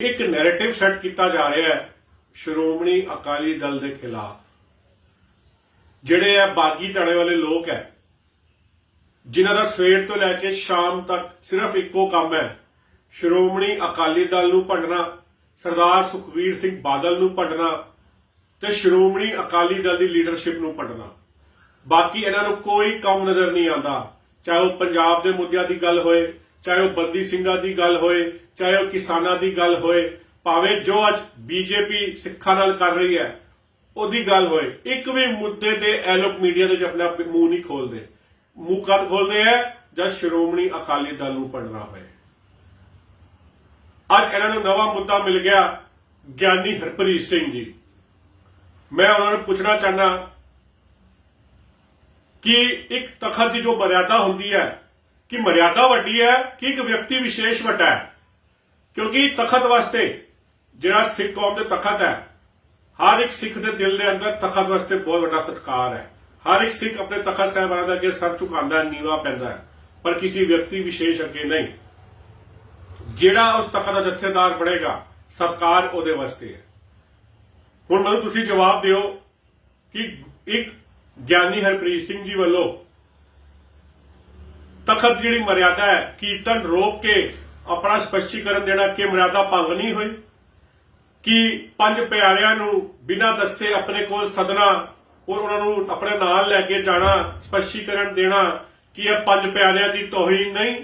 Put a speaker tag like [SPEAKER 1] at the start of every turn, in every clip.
[SPEAKER 1] ਇੱਕ narrative set ਕੀਤਾ ਜਾ ਰਿਹਾ ਹੈ ਸ਼੍ਰੋਮਣੀ ਅਕਾਲੀ ਦਲ ਦੇ ਖਿਲਾਫ। ਜਿਹੜੇ ਆ ਬਾਗੀ ਧੜੇ ਵਾਲੇ ਲੋਕ ਹੈ, ਜਿਨ੍ਹਾਂ ਦਾ ਸਵੇਰ ਤੋਂ ਲੈ ਕੇ ਸ਼ਾਮ ਤੱਕ ਸਿਰਫ ਇੱਕੋ ਕੰਮ ਹੈ, ਸ਼੍ਰੋਮਣੀ ਅਕਾਲੀ ਦਲ ਨੂੰ ਭੰਡਣਾ, ਸਰਦਾਰ ਸੁਖਵੀਰ ਸਿੰਘ ਬਾਦਲ ਨੂੰ ਭੰਡਣਾ ਤੇ ਸ਼੍ਰੋਮਣੀ ਅਕਾਲੀ ਦਲ ਦੀ ਲੀਡਰਸ਼ਿਪ ਨੂੰ ਭੰਡਣਾ। ਬਾਕੀ ਇਹਨਾਂ ਨੂੰ ਕੋਈ ਕੰਮ ਨਜ਼ਰ ਨਹੀਂ ਆਉਂਦਾ, ਚਾਹੇ ਉਹ ਪੰਜਾਬ ਦੇ ਮੁੱਦਿਆਂ ਦੀ ਗੱਲ ਹੋਏ, ਚਾਹੇ ਉਹ ਬੰਦੀ ਸਿੰਘਾਂ ਦੀ ਗੱਲ ਹੋਏ ਚਾਹੇ ਉਹ ਕਿਸਾਨਾਂ ਦੀ ਗੱਲ ਹੋਏ, ਭਾਵੇਂ ਜੋ ਅੱਜ ਬੀਜੇਪੀ ਸਿੱਖਾਂ ਨਾਲ ਕਰ ਰਹੀ ਹੈ, ਉਹਦੀ ਗੱਲ ਹੋਏ। ਇੱਕ ਵੀ ਮੁੱਦੇ ਤੇ ਐਲੋਕ ਮੀਡੀਆ ਦੇ ਵਿੱਚ ਆਪਣਾ ਮੂੰਹ ਨਹੀਂ ਖੋਲਦੇ। ਮੂੰਹ ਕਦ ਖੋਲਦੇ ਹੈ? ਜਦ ਸ਼੍ਰੋਮਣੀ ਅਕਾਲੀ ਦਲ ਨੂੰ ਪੜਨਾ ਹੋਏ। ਅੱਜ ਇਹਨਾਂ ਨੂੰ ਨਵਾਂ ਮੁੱਦਾ ਮਿਲ ਗਿਆ ਗਿਆਨੀ ਹਰਪ੍ਰੀਤ ਸਿੰਘ ਜੀ। ਮੈਂ ਉਹਨਾਂ ਨੂੰ ਪੁੱਛਣਾ ਚਾਹਨਾ ਕਿ ਇੱਕ ਤਖਤ ਦੀ ਜੋ ਮਰਿਆਦਾ ਹੁੰਦੀ ਹੈ, ਕਿ ਮਰਿਆਦਾ ਵੱਡੀ ਹੈ, ਕਿ ਇੱਕ ਵਿਅਕਤੀ ਵਿਸ਼ੇਸ਼ ਵੱਡਾ ਹੈ? ਕਿਉਂਕਿ ਤਖਤ ਵਾਸਤੇ ਜਿਹੜਾ ਸਿੱਖ ਕੌਮ ਦੇ ਤਖਤ ਹੈ, ਹਰ ਇੱਕ ਸਿੱਖ ਦੇ ਦਿਲ ਦੇ ਅੰਦਰ ਤਖਤ ਵਾਸਤੇ ਬਹੁਤ ਵੱਡਾ ਸਤਿਕਾਰ ਹੈ। ਹਰ ਇੱਕ ਸਿੱਖ ਆਪਣੇ ਤਖਤ ਸਾਹਿਬਾਨ ਦੇ ਅੱਗੇ ਸਰ ਝੁਕਾਉਂਦਾ, ਨੀਵਾ ਪੈਂਦਾ ਹੈ, ਪਰ ਕਿਸੇ ਵਿਅਕਤੀ ਵਿਸ਼ੇਸ਼ ਅੱਗੇ ਨਹੀਂ। ਜਿਹੜਾ ਉਸ ਤਖਤ ਦਾ ਜਥੇਦਾਰ ਬਣੇਗਾ, ਸਤਿਕਾਰ ਉਹਦੇ ਵਾਸਤੇ ਹੈ। ਹੁਣ ਮੈਨੂੰ ਤੁਸੀਂ ਜਵਾਬ ਦਿਓ ਕਿ ਇੱਕ ਗਿਆਨੀ ਹਰਪ੍ਰੀਤ ਸਿੰਘ ਜੀ ਵੱਲੋਂ ਤਖਤ ਜਿਹੜੀ ਮਰਿਆਦਾ ਹੈ, ਕੀਰਤਨ ਰੋਕ ਕੇ ਆਪਣਾ ਸਪਸ਼ਟੀਕਰਨ ਦੇਣਾ ਕਿ ਮਰਿਆਦਾ ਭੰਗ ਨਹੀਂ ਹੋਈ, ਕਿ ਪੰਜ ਪਿਆਰਿਆਂ ਨੂੰ ਬਿਨਾਂ ਦੱਸੇ ਆਪਣੇ ਕੋਲ ਸਦਨਾ ਔਰ ਉਹਨਾਂ ਨੂੰ ਆਪਣੇ ਨਾਲ ਲੈ ਕੇ ਜਾਣਾ, ਸਪਸ਼ਟੀਕਰਨ ਦੇਣਾ ਕਿ ਇਹ ਪੰਜ ਪਿਆਰਿਆਂ ਦੀ ਤੋਹੀਨ ਨਹੀਂ।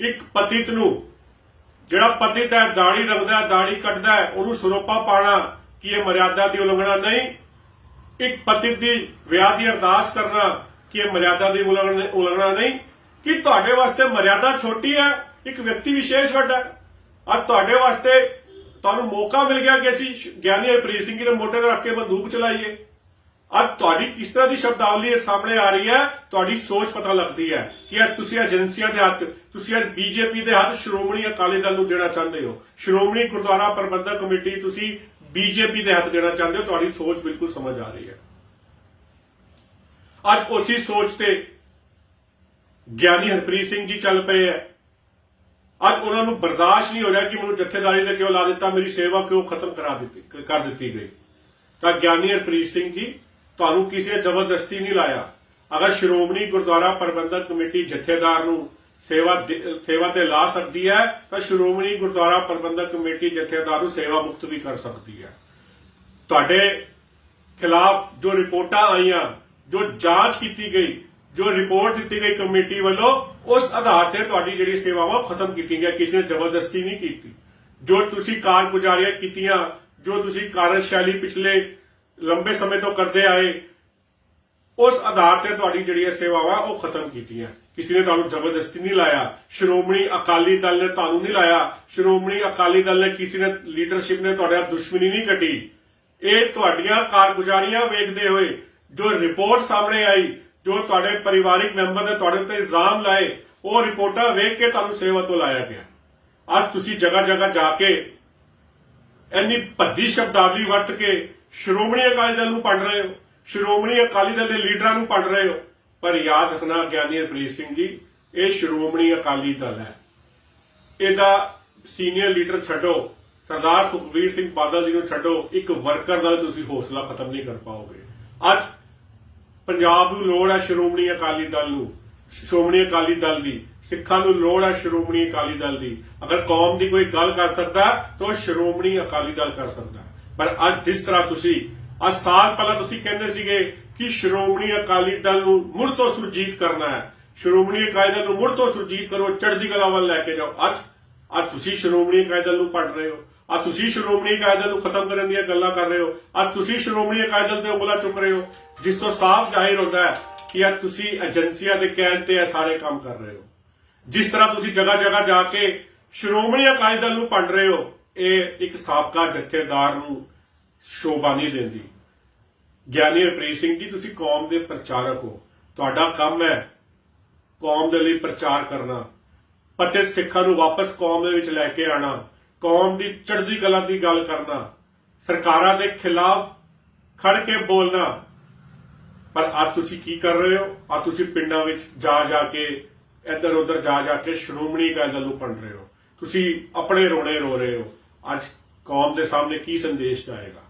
[SPEAKER 1] ਇੱਕ ਪਤਿਤ ਨੂੰ, ਜਿਹੜਾ ਪਤਿਤ ਹੈ, ਦਾੜੀ ਰੱਖਦਾ ਦਾੜੀ ਕੱਟਦਾ ਉਹਨੂੰ ਸਰੋਪਾ ਪਾਣਾ ਕਿ ਇਹ ਮਰਿਆਦਾ ਦੀ ਉਲੰਘਣਾ ਨਹੀਂ। ਇੱਕ ਪਤਿਤ ਦੀ ਵਿਆਹ ਦੀ ਅਰਦਾਸ ਕਰਨਾ ਕਿ ਇਹ ਮਰਿਆਦਾ ਦੀ ਉਲੰਘਣਾ ਉਲੰਘਣਾ ਨਹੀਂ। ਕਿ ਤੁਹਾਡੇ ਵਾਸਤੇ ਮਰਿਆਦਾ ਛੋਟੀ ਹੈ? ਇੱਕ ਵਿਅਕਤੀ ਵਿਸ਼ੇਸ਼ ਵੱਡਾ ਅੱਜ ਤੁਹਾਡੇ ਵਾਸਤੇ ਤੁਹਾਨੂੰ ਮੌਕਾ ਮਿਲ ਗਿਆ ਕਿ ਅਸੀਂ ਗਿਆਨੀ ਹਰਪ੍ਰੀਤ ਸਿੰਘ ਜੀ ਦੇ ਮੋਢੇ ਤੇ ਰੱਖ ਕੇ ਬੰਦੂਕ ਚਲਾਈਏ। ਅੱਜ ਤੁਹਾਡੀ ਕਿਸ ਤਰ੍ਹਾਂ ਦੀ ਸ਼ਬਦਾਵਲੀ ਸਾਹਮਣੇ ਆ ਰਹੀ ਹੈ, ਤੁਹਾਡੀ ਸੋਚ ਪਤਾ ਲੱਗਦੀ ਹੈ ਕਿ ਅੱਜ ਤੁਸੀਂ ਏਜੰਸੀਆਂ ਦੇ ਹੱਥ, ਤੁਸੀਂ ਇਹ ਬੀਜੇਪੀ ਦੇ ਹੱਥ ਸ਼੍ਰੋਮਣੀ ਅਕਾਲੀ ਦਲ ਨੂੰ ਦੇਣਾ ਚਾਹੁੰਦੇ ਹੋ। ਸ਼੍ਰੋਮਣੀ ਗੁਰਦੁਆਰਾ ਪ੍ਰਬੰਧਕ ਕਮੇਟੀ ਤੁਸੀਂ ਬੀਜੇਪੀ ਦੇ ਹੱਥ ਦੇਣਾ ਚਾਹੁੰਦੇ ਹੋ, ਤੁਹਾਡੀ ਸੋਚ ਬਿਲਕੁਲ ਸਮਝ ਆ ਰਹੀ ਹੈ। ਅੱਜ ਉਸੇ ਸੋਚ ਤੇ ਗਿਆਨੀ ਹਰਪ੍ਰੀਤ ਸਿੰਘ ਜੀ ਚੱਲ ਪਏ ਹੈ। ਅੱਜ ਉਹਨਾਂ ਨੂੰ ਬਰਦਾਸ਼ਤ ਨਹੀਂ ਹੋ ਰਿਹਾ ਕਿ ਮੈਨੂੰ ਜਥੇਦਾਰੀ ਤੇ ਕਿਉਂ ਲਾ ਦਿੱਤਾ, ਮੇਰੀ ਸੇਵਾ ਕਿਉਂ ਖਤਮ ਕਰਾ ਦਿੱਤੀ ਕਰ ਦਿੱਤੀ ਗਈ। ਤਾਂ ਗਿਆਨੀ ਹਰਪ੍ਰੀਤ ਸਿੰਘ ਜੀ, ਤੁਹਾਨੂੰ ਕਿਸੇ ਜ਼ਬਰਦਸਤੀ ਨਹੀਂ ਲਾਇਆ। ਅਗਰ ਸ਼੍ਰੋਮਣੀ ਗੁਰਦੁਆਰਾ ਪ੍ਰਬੰਧਕ ਕਮੇਟੀ ਜਥੇਦਾਰ ਨੂੰ ਸੇਵਾ ਸੇਵਾ ਤੇ ਲਾ ਸਕਦੀ ਹੈ, ਤਾਂ ਸ਼੍ਰੋਮਣੀ ਗੁਰਦੁਆਰਾ ਪ੍ਰਬੰਧਕ ਕਮੇਟੀ ਜਥੇਦਾਰ ਨੂੰ ਸੇਵਾ ਮੁਕਤ ਵੀ ਕਰ ਸਕਦੀ ਹੈ। ਤੁਹਾਡੇ ਖਿਲਾਫ ਜੋ ਰਿਪੋਰਟਾਂ ਆਈਆਂ, ਜੋ ਜਾਂਚ ਕੀਤੀ ਗਈ ਜੋ ਰਿਪੋਰਟ ਦਿੱਤੀ ਗਈ ਕਮੇਟੀ ਵੱਲੋਂ, ਉਸ ਆਧਾਰ ਤੇ ਤੁਹਾਡੀ ਜਿਹੜੀ ਸੇਵਾਵਾਂ ਖਤਮ ਕੀਤੀਆਂ ਗਈਆਂ। ਕਿਸੇ ਨੇ ਜ਼ਬਰਦਸਤੀ ਨਹੀਂ ਕੀਤੀ। ਜੋ ਤੁਸੀਂ ਕਾਰਗੁਜ਼ਾਰੀਆਂ ਕੀਤੀਆਂ, ਜੋ ਤੁਸੀਂ ਕਾਰਜਸ਼ੈਲੀ ਪਿਛਲੇ ਲੰਬੇ ਸਮੇਂ ਤੋਂ ਕਰਦੇ ਆਏ, ਉਸ ਆਧਾਰ ਤੇ ਤੁਹਾਡੀ ਜਿਹੜੀਆਂ ਸੇਵਾਵਾਂ ਉਹ ਖਤਮ ਕੀਤੀਆਂ। ਕਿਸੇ ਨੇ ਤੁਹਾਨੂੰ ਜ਼ਬਰਦਸਤੀ ਨਹੀਂ ਲਾਇਆ। ਸ਼੍ਰੋਮਣੀ ਅਕਾਲੀ ਦਲ ਨੇ ਤੁਹਾਨੂੰ ਨਹੀਂ ਲਾਇਆ। ਸ਼੍ਰੋਮਣੀ ਅਕਾਲੀ ਦਲ ਨੇ ਕਿਸੇ ਨੇ ਲੀਡਰਸ਼ਿਪ ਨੇ ਤੁਹਾਡੇ ਨਾਲ ਦੁਸ਼ਮਣੀ ਨਹੀਂ ਕੱਢੀ। ਇਹ ਤੁਹਾਡੀਆਂ ਕਾਰਗੁਜ਼ਾਰੀਆਂ ਵੇਖਦੇ ਹੋਏ ਜੋ ਰਿਪੋਰਟ ਸਾਹਮਣੇ ਆਈ ਜੋ ਤੁਹਾਡੇ ਪਰਿਵਾਰਿਕ ਮੈਂਬਰ ਨੇ ਤੁਹਾਡੇ ਉੱਤੇ ਇਲਜ਼ਾਮ ਲਾਏ, ਉਹ ਰਿਪੋਰਟਾਂ ਵੇਖ ਕੇ ਤੁਹਾਨੂੰ ਸੇਵਾ ਤੋਂ ਲਾਇਆ ਗਿਆ। ਅੱਜ ਤੁਸੀਂ ਜਗ੍ਹਾ ਜਗ੍ਹਾ ਜਾ ਕੇ ਇੰਨੀ ਭੱਦੀ ਸ਼ਬਦਾਵਲੀ ਵਰਤ ਕੇ ਸ਼੍ਰੋਮਣੀ ਅਕਾਲੀ ਦਲ ਨੂੰ ਪੜ ਰਹੇ ਹੋ, ਸ਼੍ਰੋਮਣੀ ਅਕਾਲੀ ਦਲ ਦੇ ਲੀਡਰਾਂ ਨੂੰ ਪੜ ਰਹੇ ਹੋ, ਪਰ ਯਾਦ ਰੱਖਣਾ ਗਿਆਨੀ ਹਰਪ੍ਰੀਤ ਸਿੰਘ ਜੀ, ਇਹ ਸ਼੍ਰੋਮਣੀ ਅਕਾਲੀ ਦਲ ਹੈ। ਇਹਦਾ ਸੀਨੀਅਰ ਲੀਡਰ ਛੱਡੋ, ਸਰਦਾਰ ਸੁਖਬੀਰ ਸਿੰਘ ਬਾਦਲ ਜੀ ਨੂੰ ਛੱਡੋ, ਇੱਕ ਵਰਕਰ ਦਾ ਤੁਸੀਂ ਹੌਸਲਾ ਖਤਮ ਨਹੀਂ ਕਰ ਪਾਓਗੇ। ਅੱਜ ਪੰਜਾਬ ਨੂੰ ਲੋੜ ਹੈ ਸ਼੍ਰੋਮਣੀ ਅਕਾਲੀ ਦਲ ਨੂੰ, ਸ਼੍ਰੋਮਣੀ ਅਕਾਲੀ ਦਲ ਦੀ, ਸਿੱਖਾਂ ਨੂੰ ਲੋੜ ਹੈ ਸ਼੍ਰੋਮਣੀ ਅਕਾਲੀ ਦਲ ਦੀ। ਅਗਰ ਕੌਮ ਦੀ ਕੋਈ ਗੱਲ ਕਰ ਸਕਦਾ, ਤਾਂ ਉਹ ਸ਼੍ਰੋਮਣੀ ਅਕਾਲੀ ਦਲ ਕਰ ਸਕਦਾ। ਪਰ ਅੱਜ ਜਿਸ ਤਰ੍ਹਾਂ ਤੁਸੀਂ, ਅੱਜ ਸਾਲ ਪਹਿਲਾਂ ਤੁਸੀਂ ਕਹਿੰਦੇ ਸੀਗੇ ਕਿ ਸ਼੍ਰੋਮਣੀ ਅਕਾਲੀ ਦਲ ਨੂੰ ਮੁੜ ਤੋਂ ਸੁਰਜੀਤ ਕਰਨਾ ਹੈ। ਸ਼੍ਰੋਮਣੀ ਅਕਾਲੀ ਦਲ ਨੂੰ ਮੁੜ ਤੋਂ ਸੁਰਜੀਤ ਕਰੋ, ਚੜ੍ਹਦੀ ਕਲਾ ਵੱਲ ਲੈ ਕੇ ਜਾਓ। ਅੱਜ ਅੱਜ ਤੁਸੀਂ ਸ਼੍ਰੋਮਣੀ ਅਕਾਲੀ ਦਲ ਨੂੰ ਪੜ ਰਹੇ ਹੋ। ਅੱਜ ਤੁਸੀਂ ਸ਼੍ਰੋਮਣੀ ਅਕਾਲੀ ਦਲ ਨੂੰ ਖਤਮ ਕਰਨ ਦੀਆਂ ਗੱਲਾਂ ਕਰ ਰਹੇ ਹੋ। ਅੱਜ ਤੁਸੀਂ ਸ਼੍ਰੋਮਣੀ ਅਕਾਲੀ ਦਲ ਤੇ ਉਂਗਲਾਂ ਚੁੱਕ ਰਹੇ ਹੋ। ਜਿਸ ਤੋਂ ਸਾਫ਼ ਜ਼ਾਹਿਰ ਹੁੰਦਾ ਹੈ ਕਿ ਅੱਜ ਤੁਸੀਂ ਏਜੰਸੀਆਂ ਦੇ ਕਹਿਣ ਤੇ ਇਹ ਸਾਰੇ ਕੰਮ ਕਰ ਰਹੇ ਹੋ। ਜਿਸ ਤਰ੍ਹਾਂ ਤੁਸੀਂ ਜਗ੍ਹਾ ਜਗ੍ਹਾ ਜਾ ਕੇ ਸ਼੍ਰੋਮਣੀ ਅਕਾਲੀ ਦਲ ਨੂੰ ਪੜ ਰਹੇ ਹੋ, ਇਹ ਇੱਕ ਸਾਬਕਾ ਜਥੇਦਾਰ ਨੂੰ ਸ਼ੋਭਾ ਨਹੀਂ ਦਿੰਦੀ। ਗਿਆਨੀ ਹਰਪ੍ਰੀਤ ਸਿੰਘ ਜੀ, ਤੁਸੀਂ ਕੌਮ ਦੇ ਪ੍ਰਚਾਰਕ ਹੋ। ਤੁਹਾਡਾ ਕੰਮ ਹੈ ਕੌਮ ਦੇ ਲਈ ਪ੍ਰਚਾਰ ਕਰਨਾ। ਪਤੇ ਸਿੱਖਾਂ ਨੂੰ ਵਾਪਸ ਕੌਮ ਦੇ ਵਿੱਚ ਲੈ ਕੇ ਆਣਾ। ਕੌਮ ਦੀ ਚੜ੍ਹਦੀ ਕਲਾ ਦੀ ਗੱਲ ਕਰਨਾ ਸਰਕਾਰਾਂ ਦੇ ਖਿਲਾਫ ਖੜ ਕੇ ਬੋਲਣਾ ਪਰ ਅੱਜ ਤੁਸੀਂ ਕੀ ਕਰ ਰਹੇ ਹੋ? ਆ ਤੁਸੀਂ ਪਿੰਡਾਂ ਵਿੱਚ ਜਾ ਜਾ ਕੇ, ਇੱਧਰ ਉੱਧਰ ਜਾ ਜਾ ਕੇ ਸ਼੍ਰੋਮਣੀ ਅਕਾਲੀ ਦਲ ਨੂੰ ਪੰਡ ਰਹੇ ਹੋ। ਤੁਸੀਂ ਆਪਣੇ ਰੋਣੇ ਰੋ ਰਹੇ ਹੋ। ਅੱਜ ਕੌਮ ਦੇ ਸਾਹਮਣੇ ਕੀ ਸੰਦੇਸ਼ ਜਾਏਗਾ?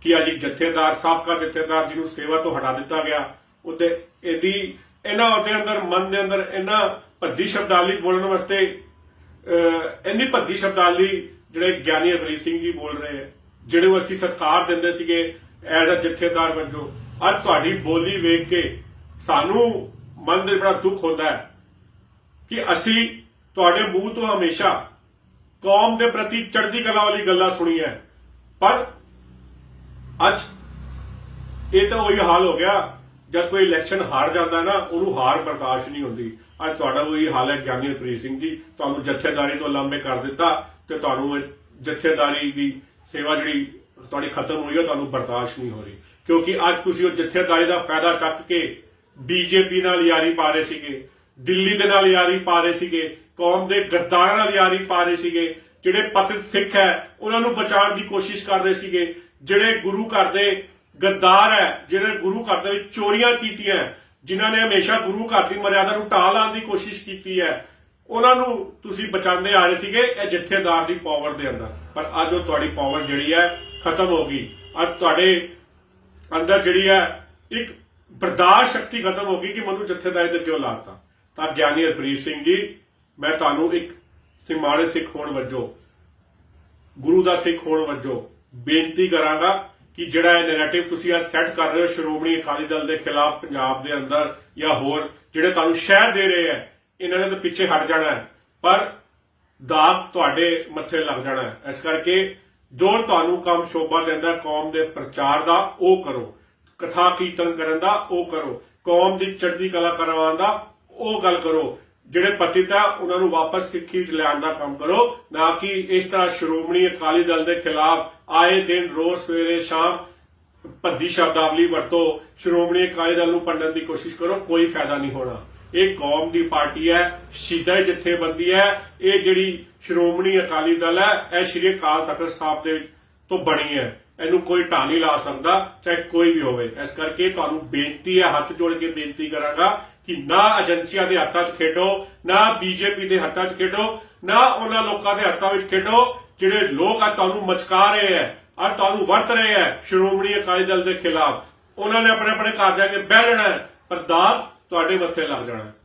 [SPEAKER 1] ਕਿ ਅੱਜ ਇੱਕ ਜਥੇਦਾਰ, ਸਾਬਕਾ ਜਥੇਦਾਰ ਜਿਹਨੂੰ ਸੇਵਾ ਤੋਂ ਹਟਾ ਦਿੱਤਾ ਗਿਆ, ਉਹਦੇ ਇਹਦੀ, ਇਹਨਾਂ ਉਹਦੇ ਅੰਦਰ, ਮਨ ਦੇ ਅੰਦਰ ਇਹਨਾਂ ਭੱਦੀ ਸ਼ਬਦਾਲੀ ਬੋਲਣ ਵਾਸਤੇ ਇੰਨੀ ਭੱਦੀ ਸ਼ਬਦਾਲੀ ਜਿਹੜੇ ਗਿਆਨੀ ਅਮਰੀਤ ਸਿੰਘ ਜੀ ਬੋਲ ਰਹੇ ਹੈ ਜਿਹੜੇ ਉਹ ਅਸੀਂ ਸਤਿਕਾਰ ਦਿੰਦੇ ਸੀਗੇ ਐਜ਼ ਅ ਜਥੇਦਾਰ ਵਜੋਂ, ਅੱਜ ਤੁਹਾਡੀ ਬੋਲੀ ਵੇਖ ਕੇ ਸਾਨੂੰ ਮਨ ਦੇ ਬੜਾ ਦੁੱਖ ਹੁੰਦਾ ਹੈ ਕਿ ਅਸੀਂ ਤੁਹਾਡੇ ਮੂੰਹ ਤੋਂ ਹਮੇਸ਼ਾ ਕੌਮ ਦੇ ਪ੍ਰਤੀ ਚੜ੍ਹਦੀ ਕਲਾ ਵਾਲੀ ਗੱਲਾਂ ਸੁਣੀਆਂ ਪਰ ਅੱਜ ਇਹ ਤਾਂ ਉਹੀ ਹਾਲ ਹੋ ਗਿਆ, ਜਦ ਕੋਈ ਇਲੈਕਸ਼ਨ ਹਾਰ ਜਾਂਦਾ ਨਾ, ਉਹਨੂੰ ਹਾਰ ਬਰਦਾਸ਼ਤ ਨਹੀਂ ਹੁੰਦੀ। ਅੱਜ ਤੁਹਾਡਾ ਉਹੀ ਹਾਲ ਹੈ ਗਿਆਨੀ ਹਰਪ੍ਰੀਤ ਸਿੰਘ ਜੀ। ਤੁਹਾਨੂੰ ਜਥੇਦਾਰੀ ਤੋਂ ਲੰਬੇ ਕਰ ਦਿੱਤਾ ਤੇ ਤੁਹਾਨੂੰ ਜਥੇਦਾਰੀ ਦੀ ਸੇਵਾ ਜਿਹੜੀ ਤੁਹਾਡੀ ਖਤਮ ਹੋਈ ਹੈ ਤੁਹਾਨੂੰ ਬਰਦਾਸ਼ਤ ਨਹੀਂ ਹੋ ਰਹੀ। ਕਿਉਂਕਿ ਅੱਜ ਤੁਸੀਂ ਉਹ ਜਥੇਦਾਰੀ ਦਾ ਫਾਇਦਾ ਚੱਕ ਕੇ ਬੀਜੇਪੀ ਨਾਲ ਯਾਰੀ ਪਾ ਰਹੇ ਸੀਗੇ, ਦਿੱਲੀ ਦੇ ਨਾਲ ਯਾਰੀ ਪਾ ਰਹੇ ਸੀਗੇ, ਕੌਮ ਦੇ ਗੱਦਾਰਾਂ ਨਾਲ ਯਾਰੀ ਪਾ ਰਹੇ ਸੀਗੇ, ਜਿਹੜੇ ਪਤਿਤ ਸਿੱਖ ਹੈ, ਉਹਨਾਂ ਨੂੰ ਬਚਾਉਣ ਦੀ ਕੋਸ਼ਿਸ਼ ਕਰ ਰਹੇ ਸੀਗੇ, ਜਿਹੜੇ ਗੁਰੂ ਘਰ ਦੇ ਗੱਦਾਰ ਹੈ ਜਿਹੜੇ ਗੁਰੂ ਘਰ ਦੇ ਵਿੱਚ ਚੋਰੀਆਂ ਕੀਤੀਆਂ ਜਿਨ੍ਹਾਂ ਨੇ ਹਮੇਸ਼ਾ ਗੁਰੂ ਘਰ ਦੀ ਮਰਿਆਦਾ ਨੂੰ ਢਾਹ ਲਾਉਣ ਦੀ ਕੋਸ਼ਿਸ਼ ਕੀਤੀ ਹੈ, ਉਹਨਾਂ ਨੂੰ ਤੁਸੀਂ ਬਚਾਉਂਦੇ ਆ ਰਹੇ ਸੀਗੇ, ਇਹ ਜਥੇਦਾਰ ਦੀ ਪਾਵਰ ਦੇ ਅੰਦਰ। ਪਰ ਅੱਜ ਉਹ ਤੁਹਾਡੀ ਪਾਵਰ ਜਿਹੜੀ ਹੈ, ਖਤਮ ਹੋ ਗਈ। ਅੱਜ ਤੁਹਾਡੇ ਅੰਦਰ ਜਿਹੜੀ ਹੈ, ਇੱਕ ਬਰਦਾਸ਼ਤ ਸ਼ਕਤੀ ਖਤਮ ਹੋ ਗਈ ਕਿ ਮੈਨੂੰ ਜਥੇਦਾਰੀ ਤੇ ਕਿਉਂ ਲਾਤਾ। ਤਾਂ ਗਿਆਨੀ ਹਰਪ੍ਰੀਤ ਸਿੰਘ ਜੀ, ਮੈਂ ਤੁਹਾਨੂੰ ਇੱਕ ਸਿਮਾਣੇ ਸਿੱਖ ਹੋਣ ਵਜੋਂ, ਗੁਰੂ ਦਾ ਸਿੱਖ ਹੋਣ ਵਜੋਂ ਬੇਨਤੀ ਕਰਾਂਗਾ ਕਿ ਜਿਹੜਾ ਇਹ ਨੈਰੇਟਿਵ ਤੁਸੀਂ ਅੱਜ ਸੈੱਟ ਕਰ ਰਹੇ ਹੋ ਸ਼੍ਰੋਮਣੀ ਅਕਾਲੀ ਦਲ ਦੇ ਖਿਲਾਫ ਪੰਜਾਬ ਦੇ ਅੰਦਰ ਜਾਂ ਹੋਰ, ਜਿਹੜੇ ਤੁਹਾਨੂੰ ਸ਼ਹਿਰ ਦੇ ਰਹੇ ਹੈ, ਇਹਨਾਂ ਨੇ ਤਾਂ ਪਿੱਛੇ ਹਟ ਜਾਣਾ ਹੈ, ਪਰ ਦਾਗ ਤੁਹਾਡੇ ਮੱਥੇ ਲੱਗ ਜਾਣਾ ਹੈ। ਇਸ ਕਰਕੇ ਜੋ ਤੁਹਾਨੂੰ ਕੰਮ ਸ਼ੋਭਾ ਦਿੰਦਾ ਕੌਮ ਦੇ ਪ੍ਰਚਾਰ ਦਾ, ਉਹ ਕਰੋ। ਕਥਾ ਕੀਰਤਨ ਕਰਨ ਦਾ, ਉਹ ਕਰੋ। ਕੌਮ ਦੀ ਚੜ੍ਹਦੀ ਕਲਾ ਕਰਵਾਉਣ ਦਾ, ਉਹ ਗੱਲ ਕਰੋ। ਜਿਹੜੇ ਪਤਿਤ ਆ ਉਹਨਾਂ ਨੂੰ ਵਾਪਸ ਸਿੱਖੀ ਵਿੱਚ ਲਿਆਉਣ ਦਾ ਕੰਮ ਕਰੋ, ਨਾ ਕਿ ਇਸ ਤਰ੍ਹਾਂ ਸ਼੍ਰੋਮਣੀ ਅਕਾਲੀ ਦਲ ਦੇ ਖਿਲਾਫ ਆਏ ਦਿਨ ਰੋਜ਼ ਸਵੇਰੇ ਸ਼ਾਮ ਭੱਦੀ ਸ਼ਬਦਾਵਲੀ ਵਰਤੋ, ਸ਼੍ਰੋਮਣੀ ਅਕਾਲੀ ਦਲ ਨੂੰ ਪੰਡਣ ਦੀ ਕੋਸ਼ਿਸ਼ ਕਰੋ, ਕੋਈ ਫਾਇਦਾ ਨਹੀਂ ਹੋਣਾ। ਇਹ ਕੌਮ ਦੀ ਪਾਰਟੀ ਹੈ, ਸ਼ਹੀਦਾਂ ਜਥੇਬੰਦੀ ਹੈ, ਇਹ ਜਿਹੜੀ ਸ਼੍ਰੋਮਣੀ ਅਕਾਲੀ ਦਲ ਹੈ, ਇਹ ਸ਼੍ਰੀ ਅਕਾਲ ਤਖਤ ਸਾਹਿਬ ਦੇ ਤੋਂ ਬਣੀ ਹੈ। ਇਹਨੂੰ ਕੋਈ ਢਾਹ ਲਾ ਸਕਦਾ, ਚਾਹੇ ਕੋਈ ਵੀ ਹੋਵੇ। ਇਸ ਕਰਕੇ ਤੁਹਾਨੂੰ ਬੇਨਤੀ ਹੈ, ਹੱਥ ਜੋੜ ਕੇ ਬੇਨਤੀ ਕਰਾਂਗਾ ਕਿ ਨਾ ਏਜੰਸੀਆਂ ਦੇ ਹੱਥਾਂ 'ਚ ਖੇਡੋ ਨਾ ਬੀਜੇਪੀ ਦੇ ਹੱਥਾਂ 'ਚ ਖੇਡੋ ਨਾ ਉਹਨਾਂ ਲੋਕਾਂ ਦੇ ਹੱਥਾਂ ਵਿੱਚ ਖੇਡੋ ਜਿਹੜੇ ਲੋਕ ਆ ਤੁਹਾਨੂੰ ਮਚਕਾ ਰਹੇ ਹੈ ਆ ਤੁਹਾਨੂੰ ਵਰਤ ਰਹੇ ਹੈ ਸ਼੍ਰੋਮਣੀ ਅਕਾਲੀ ਦਲ ਦੇ ਖਿਲਾਫ। ਉਹਨਾਂ ਨੇ ਆਪਣੇ ਆਪਣੇ ਘਰ ਜਾ ਕੇ ਬਹਿ ਜਾਣਾ ਹੈ, ਪਰ ਦਾਗ ਤੁਹਾਡੇ ਮੱਥੇ ਲੱਗ ਜਾਣਾ